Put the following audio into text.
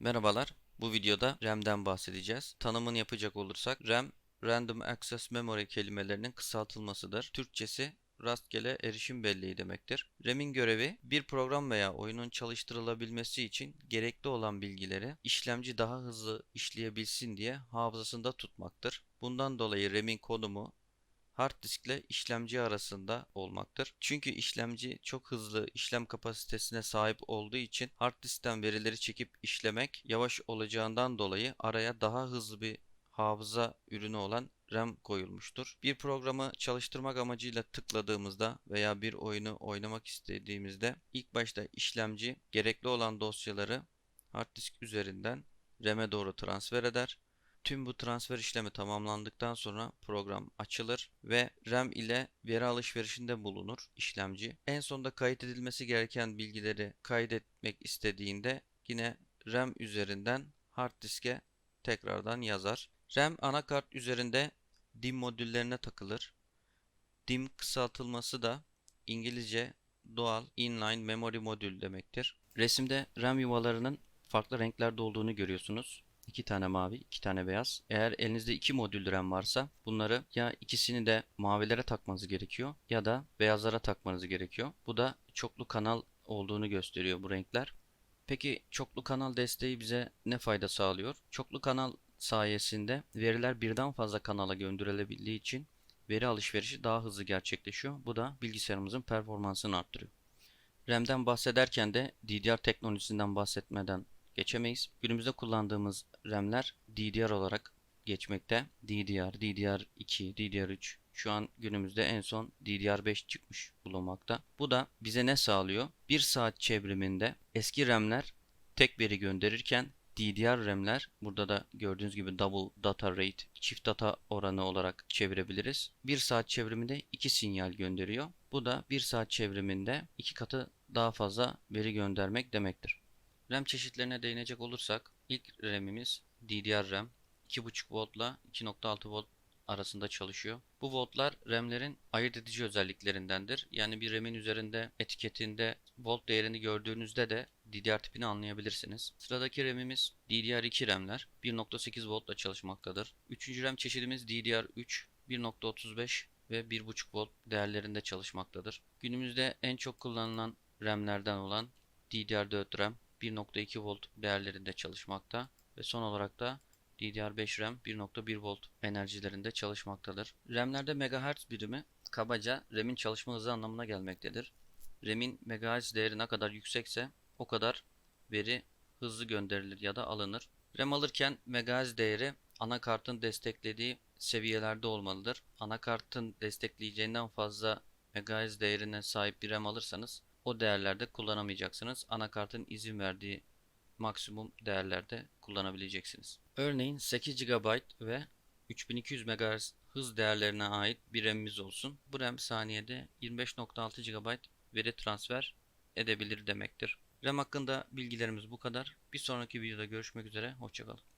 Merhabalar. Bu videoda RAM'den bahsedeceğiz. Tanımını yapacak olursak RAM Random Access Memory kelimelerinin kısaltılmasıdır. Türkçesi rastgele erişim belleği demektir. RAM'in görevi bir program veya oyunun çalıştırılabilmesi için gerekli olan bilgileri işlemci daha hızlı işleyebilsin diye hafızasında tutmaktır. Bundan dolayı RAM'in konumu hard diskle işlemci arasında olmaktır. Çünkü işlemci çok hızlı işlem kapasitesine sahip olduğu için hard diskten verileri çekip işlemek yavaş olacağından dolayı araya daha hızlı bir hafıza ürünü olan RAM koyulmuştur. Bir programı çalıştırmak amacıyla tıkladığımızda veya bir oyunu oynamak istediğimizde ilk başta işlemci gerekli olan dosyaları hard disk üzerinden RAM'e doğru transfer eder. Tüm bu transfer işlemi tamamlandıktan sonra program açılır ve RAM ile veri alışverişinde bulunur işlemci. En sonunda kayıt edilmesi gereken bilgileri kaydetmek istediğinde yine RAM üzerinden hard diske tekrardan yazar. RAM anakart üzerinde DIMM modüllerine takılır. DIMM kısaltılması da İngilizce Dual Inline Memory Modül demektir. Resimde RAM yuvalarının farklı renklerde olduğunu görüyorsunuz. İki tane mavi, iki tane beyaz. Eğer elinizde iki modül RAM varsa bunları ya ikisini de mavilere takmanız gerekiyor ya da beyazlara takmanız gerekiyor. Bu da çoklu kanal olduğunu gösteriyor bu renkler. Peki çoklu kanal desteği bize ne fayda sağlıyor? Çoklu kanal sayesinde veriler birden fazla kanala gönderilebildiği için veri alışverişi daha hızlı gerçekleşiyor. Bu da bilgisayarımızın performansını arttırıyor. RAM'den bahsederken de DDR teknolojisinden bahsetmeden geçemeyiz. Günümüzde kullandığımız RAM'ler DDR olarak geçmekte. DDR, DDR2, DDR3 şu an günümüzde en son DDR5 çıkmış bulunmakta. Bu da bize ne sağlıyor? 1 saat çevriminde eski RAM'ler tek veri gönderirken DDR RAM'ler burada da gördüğünüz gibi double data rate çift data oranı olarak çevirebiliriz. 1 saat çevriminde 2 sinyal gönderiyor. Bu da 1 saat çevriminde 2 katı daha fazla veri göndermek demektir. RAM çeşitlerine değinecek olursak ilk RAM'imiz DDR RAM 2.5 voltla 2.6 volt arasında çalışıyor. Bu voltlar RAM'lerin ayırt edici özelliklerindendir. Yani bir RAM'in üzerinde etiketinde volt değerini gördüğünüzde de DDR tipini anlayabilirsiniz. Sıradaki RAM'imiz DDR2 RAM'ler 1.8 voltla çalışmaktadır. Üçüncü RAM çeşidimiz DDR3 1.35 ve 1.5 volt değerlerinde çalışmaktadır. Günümüzde en çok kullanılan RAM'lerden olan DDR4 RAM 1.2 volt değerlerinde çalışmakta ve son olarak da DDR5 RAM 1.1 volt enerjilerinde çalışmaktadır. RAM'lerde megahertz birimi kabaca RAM'in çalışma hızı anlamına gelmektedir. RAM'in megahertz değeri ne kadar yüksekse o kadar veri hızlı gönderilir ya da alınır. RAM alırken megahertz değeri anakartın desteklediği seviyelerde olmalıdır. Anakartın destekleyeceğinden fazla megahertz değerine sahip bir RAM alırsanız o değerlerde kullanamayacaksınız. Anakartın izin verdiği maksimum değerlerde kullanabileceksiniz. Örneğin 8 GB ve 3200 MHz hız değerlerine ait bir RAM'imiz olsun. Bu RAM saniyede 25.6 GB veri transfer edebilir demektir. RAM hakkında bilgilerimiz bu kadar. Bir sonraki videoda görüşmek üzere. Hoşçakalın.